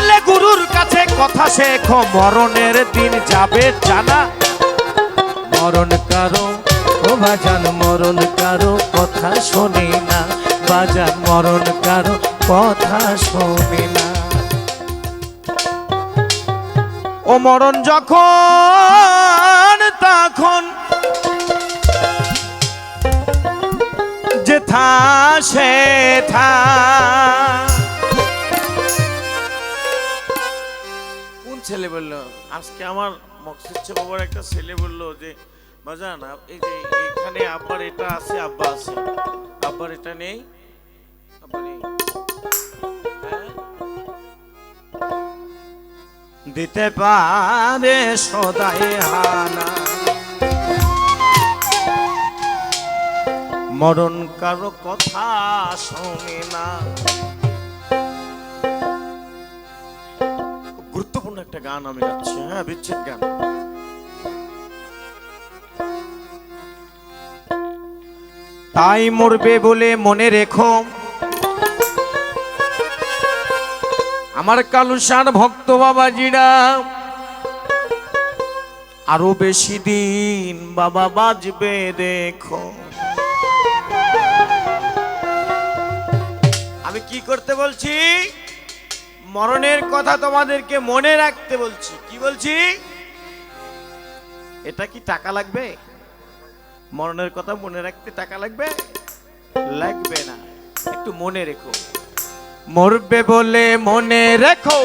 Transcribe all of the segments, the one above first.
পারলে গুরুর কাছে কথা শেখো, মরণের দিন যাবে জানা। মরণ কারও, ও বাজান, মরণ কারও কথা শোনে না। বাজান, মরণ কারও কথা শোনে না। ও মরণ যখন, তখন যে থা সে থা ছেলে বলল, আজকে আমার মকসিদ বাবার একটা ছেলে বলল যে, বাজান এই যে এখানে আব্বার এটা আছে, আব্বা আছে। আব্বার এটা নেই? নেই। হ্যাঁ? দিতে পারে সদাই হানা। মরণ কারও কথা শোনে না। গুরুত্বপূর্ণ একটা গান আমি যাচ্ছি হ্যাঁ বিচ্ছেদ গান। তাই মরবে বলে মনে রেখো। আমার কালুসার ভক্ত বাবাজিরা, আরও বেশি দিন বাবা বাজবে দেখো। আমি কি করতে বলছি? মরণের কথা তোমাদেরকে মনে রাখতে বলছি। কি বলছি? এটা কি টাকা লাগবে? মরণের কথা মনে রাখতে টাকা লাগবে? লাগবে না। একটু মনে রেখো। মরবে বলে মনে রেখো।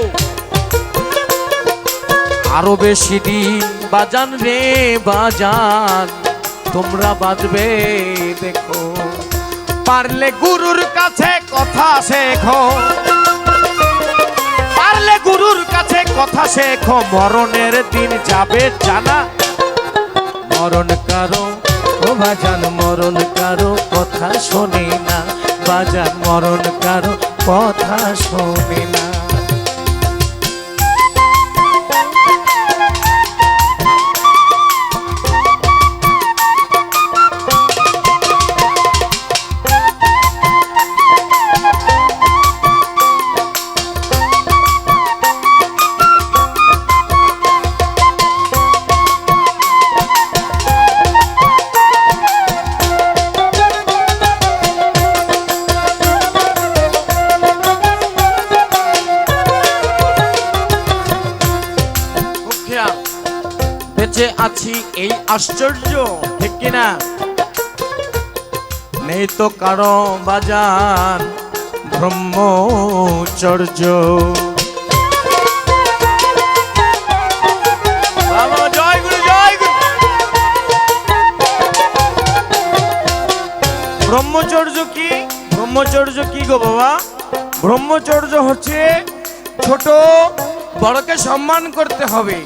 আরও বেশি দিন বাজান রে বাজান, তোমরা বাজবে দেখো। পারলে গুরুর কাছে কথা শেখো। গুরুর কাছে কথা শেখো, মরণের দিন যাবে জানা। মরণ কারও, ও বাজান, মরণ কারও কথা শোনে না। বাজান, মরণ কারও কথা শোনে না। বেঁচে আছি এই আশ্চর্য, ঠিক কিনা? নেই তো কারও বাজান ব্রহ্মচর্য। ব্রহ্মচর্য কি? ব্রহ্মচর্য কি গো বাবা? ব্রহ্মচর্য হচ্ছে ছোট বড়কে সম্মান করতে হবে।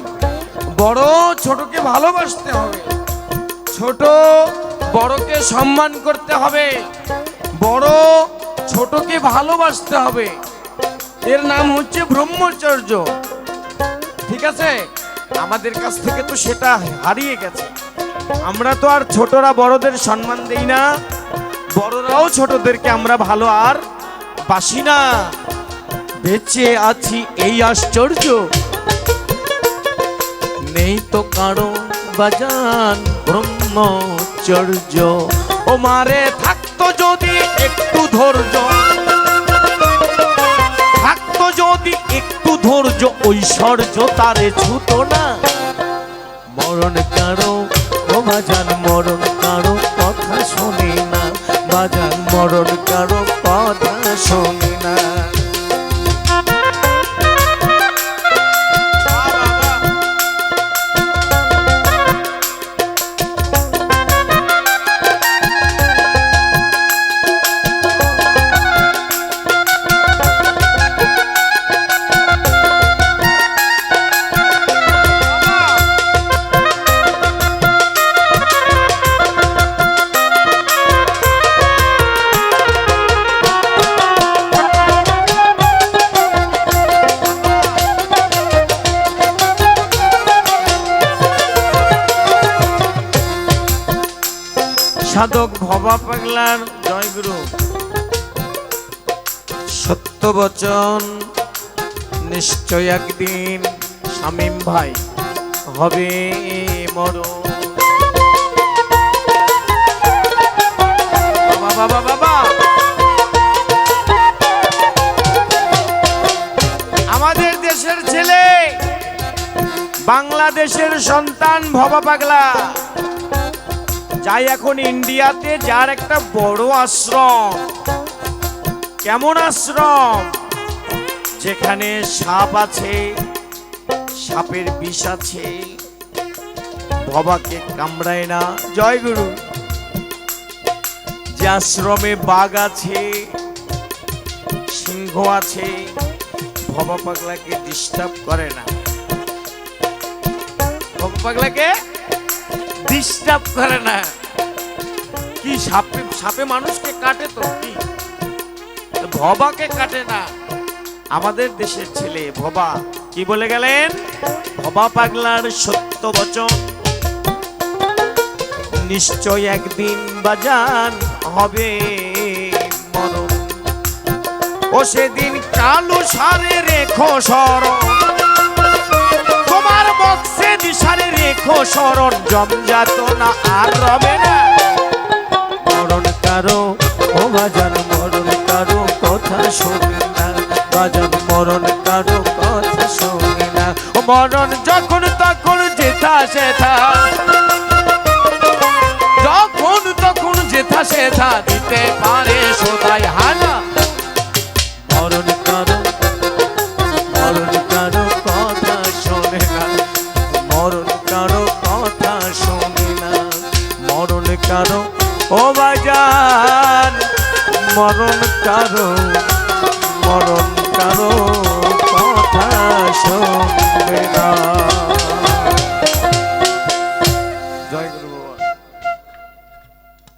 বড় ছোটকে ভালোবাসতে হবে। ছোট বড়কে সম্মান করতে হবে। বড় ছোটকে ভালোবাসতে হবে। এর নাম হচ্ছে ব্রহ্মচর্য। ঠিক আছে? আমাদের কাছ থেকে তো সেটা হারিয়ে গেছে। আমরা তো আর ছোটরা বড়দের সম্মান দেই না। বড়রাও ছোটদেরকে আমরা ভালো আর বাসি না। বেঁচে আছি এই আশ্চর্য। নেই তো কারও বাজান ব্রহ্মচর্য ও মারে থাকতো যদি একটু ধৈর্য থাকতো যদি একটু ধৈর্য ঐশ্বর্য তারে ছুতো না মরণ কারও ও বাজান মরণ কারও কথা শোনে না বাজান মরণ কারও কথা শোনে সাধক ভবা পাগলার জয়গুরু। সত্য বচন নিশ্চয় একদিন শামীম ভাই হবে বাবা! আমাদের দেশের ছেলে বাংলাদেশের সন্তান ভবা পাগলা। যাই এখন ইন্ডিয়াতে, যার একটা বড় আশ্রম। কেমন আশ্রম? যেখানে সাপ আছে, সাপের বিষ আছে। ভবাকে কামড়ায় না। জয় গুরু। যে আশ্রমে বাঘ আছে, সিংহ আছে, ভবা পাগলাকে ডিস্টার্ব করে না। ভবা পাগলাকে ডিস্টার্ব করে না। কি সাপে সাপে মানুষকে কাটে তো কি? ভবাকে কাটে না? আমাদের দেশের ছেলে ভবা, কি বলে গেলেন? ভবা পাগলার সত্য বচন। নিশ্চয় একদিন বাজান হবে মরণ। ও সেদিন কালো সারে রেখো সরণ তোমার বক্সে দিশারে রেখো সরণ জমজাত না আর রবে না। মরণ কারও। ও বাজান মরণ কারও, কথা শোনে না। বাজান মরণ কারও, কথা শোনে না। ও মরণ যখন তখন যেথা সেথা। যখন তখন যেথা সেথা দিতে পারে সদাই হানা। মরণ কারও মরণ কারও কথা শোনে